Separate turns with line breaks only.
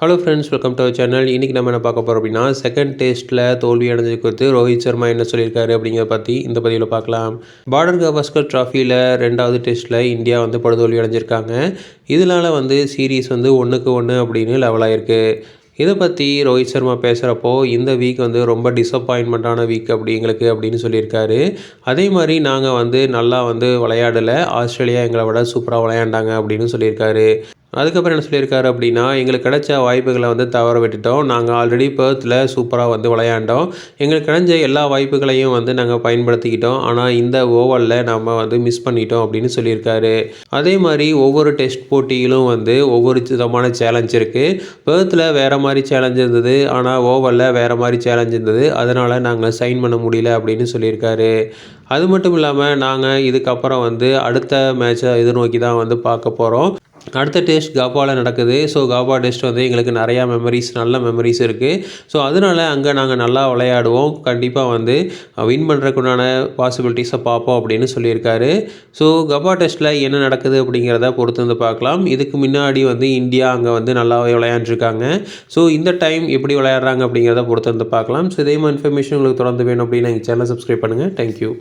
Hello friends welcome to our channel இன்றைக்கி நம்ம என்ன பார்க்க போகிறோம் அப்படின்னா செகண்ட் டெஸ்ட்டில் தோல்வி அடைஞ்சது குறித்து ரோஹித் சர்மா என்ன சொல்லியிருக்காரு அப்படிங்கிறத பற்றி இந்த பதிவில் பார்க்கலாம். பார்டர் கவாஸ்கர் ட்ராஃபியில் ரெண்டாவது டெஸ்ட்டில் இந்தியா வந்து படுதோல்வி அடைஞ்சிருக்காங்க. இதனால் வந்து சீரீஸ் வந்து ஒன்றுக்கு ஒன்று அப்படின்னு லெவல் ஆயிருக்கு. இதை பற்றி ரோஹித் சர்மா பேசுகிறப்போ இந்த வீக் வந்து ரொம்ப டிசப்பாயின்மெண்ட்டான வீக் அப்படி எங்களுக்கு அப்படின்னு சொல்லியிருக்காரு. அதே மாதிரி நாங்கள் வந்து நல்லா வந்து விளையாடலை. ஆஸ்திரேலியா எங்களை விட சூப்பராக விளையாண்டாங்க அப்படின்னு சொல்லியிருக்காரு. அதுக்கப்புறம் என்ன சொல்லியிருக்காரு அப்படின்னா எங்களுக்கு கிடைச்ச வாய்ப்புகளை வந்து தவற விட்டுட்டோம். நாங்கள் ஆல்ரெடி பேர்த்தில் சூப்பராக வந்து விளையாண்டோம். எங்களுக்கு கிடைஞ்ச எல்லா வாய்ப்புகளையும் வந்து நாங்கள் பயன்படுத்திக்கிட்டோம். ஆனால் இந்த ஓவரில் நம்ம வந்து மிஸ் பண்ணிட்டோம் அப்படின்னு சொல்லியிருக்காரு. அதே மாதிரி ஒவ்வொரு டெஸ்ட் போட்டியிலும் வந்து ஒவ்வொரு விதமான சேலஞ்ச் இருக்குது பேர்த்தில் வேறு மாதிரி சேலஞ்ச் இருந்தது. ஆனால் ஓவரில் வேறு மாதிரி சேலஞ்ச் இருந்தது. அதனால் நாங்கள் சைன் பண்ண முடியல அப்படின்னு சொல்லியிருக்காரு. அது மட்டும் இல்லாமல் நாங்கள் இதுக்கப்புறம் வந்து அடுத்த மேட்சை எதிர்நோக்கி தான் வந்து பார்க்க போகிறோம் அடுத்த டெஸ்ட் காபாவில் நடக்குது. ஸோ காபா டெஸ்ட் வந்து எங்களுக்கு நிறையா மெமரிஸ் நல்ல மெமரிஸ் இருக்குது ஸோ அதனால் அங்கே நாங்கள் நல்லா விளையாடுவோம். கண்டிப்பாக வந்து வின் பண்ணுறதுக்குண்டான பாசிபிலிட்டிஸை பார்ப்போம் அப்படின்னு சொல்லியிருக்காரு. ஸோ கபா டெஸ்ட்டில் என்ன நடக்குது அப்படிங்கிறத பொறுத்து வந்து பார்க்கலாம். இதுக்கு முன்னாடி வந்து இந்தியா அங்கே வந்து நல்லாவே விளையாண்டுருக்காங்க. ஸோ இந்த டைம் எப்படி விளையாடுறாங்க அப்படிங்கிறத பொறுத்து வந்து பார்க்கலாம். ஸோ இதே மாதிரி இன்ஃபர்மேஷன் உங்களுக்கு தொடர்ந்து வேணும் அப்படின்னு எங்கள் சேனலை சப்ஸ்கிரைப் பண்ணுங்கள் தேங்க்யூ